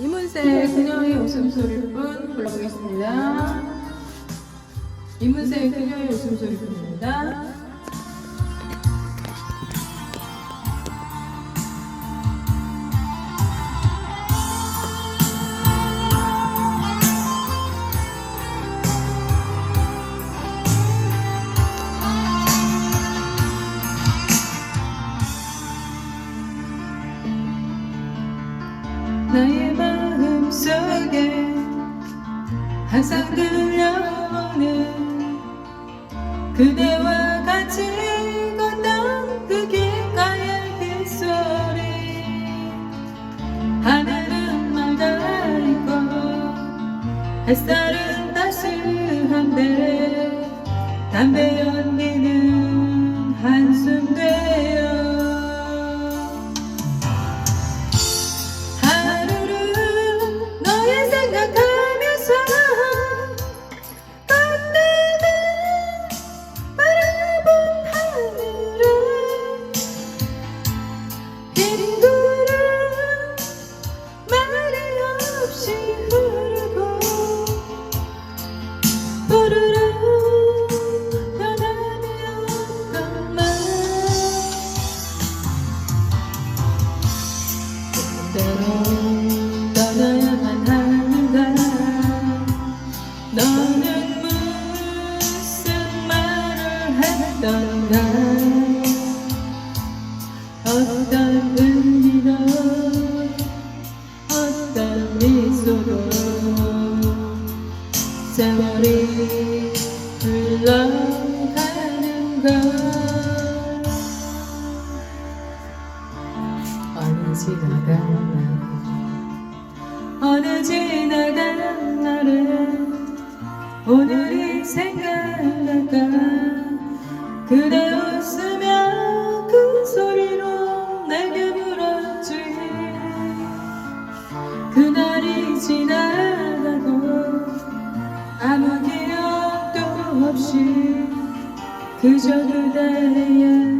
이문세 그녀의 웃음소리뿐 불러보겠습니다. 이문세 그녀의 웃음소리뿐입니다. 항상 들려오는 그대와 같이 걷던 그 길가의 빗소리. 하늘은 맑아 있고 햇살은 따스한데 담배 연기는 한숨 되 Put it 지나간 날에 오늘이 생각날까? 그대 웃으며 그 소리로 내게 물었지 그날이 지나가고 아무 기억도 없이 그저 그대의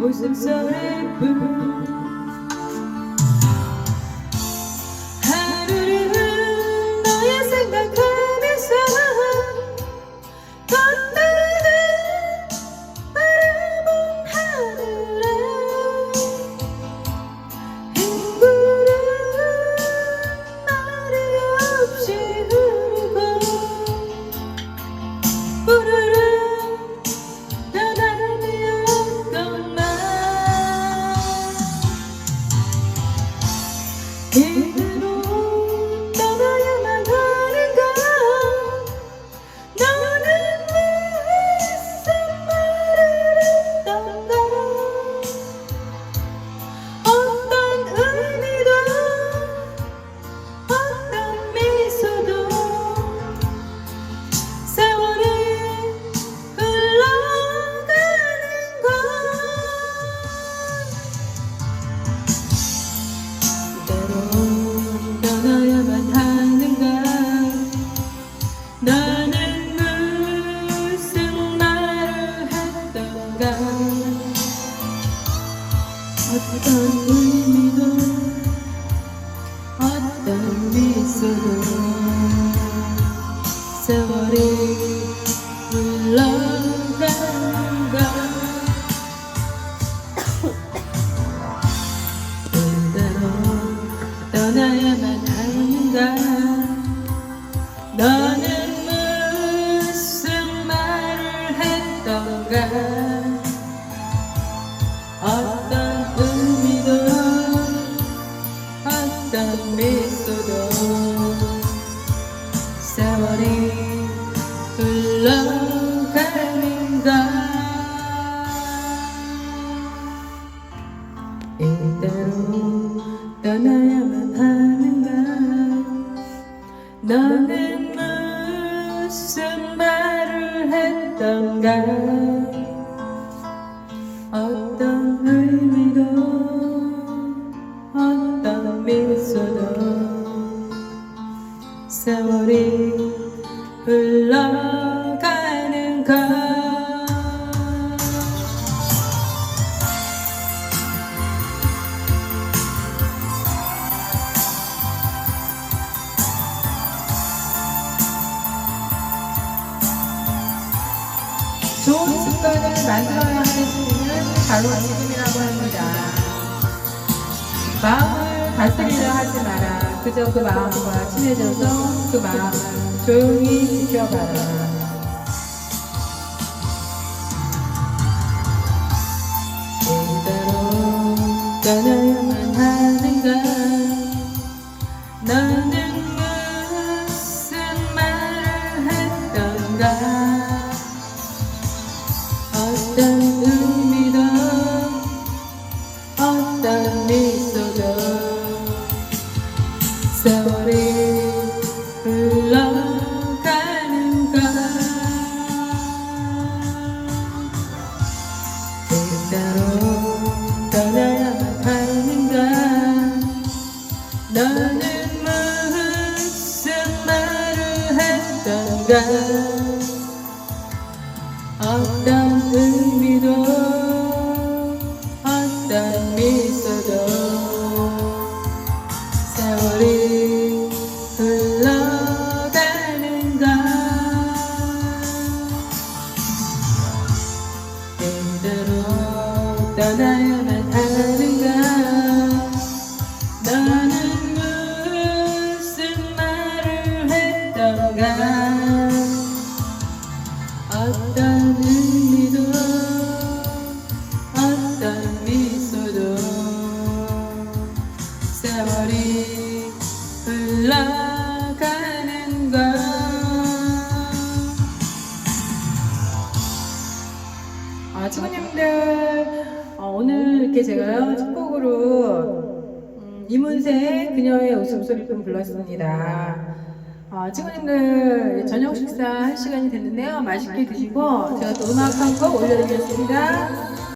웃음소리뿐 이 나 어떤 미소도 세월이 흘러 만들어야 하는 시기는 바로 지금이라고 합니다. 마음을 다스리려 하지 마라. 그저 그 마음과 친해져서 그 마음을 조용히 지켜봐라. 떠나야만 하는가 너는 무슨 말을 했던가 했 세월이 흘러가는가 아, 친구님들, 어, 오늘 이렇게 제가요, 첫 곡으로, 음, 이문세의 그녀의 웃음소리뿐 불렀습니다. 어, 친구님들, 저녁 식사 할 시간이 됐는데요. 맛있게 드시고, 제가 또 음악 한 곡 올려드리겠습니다.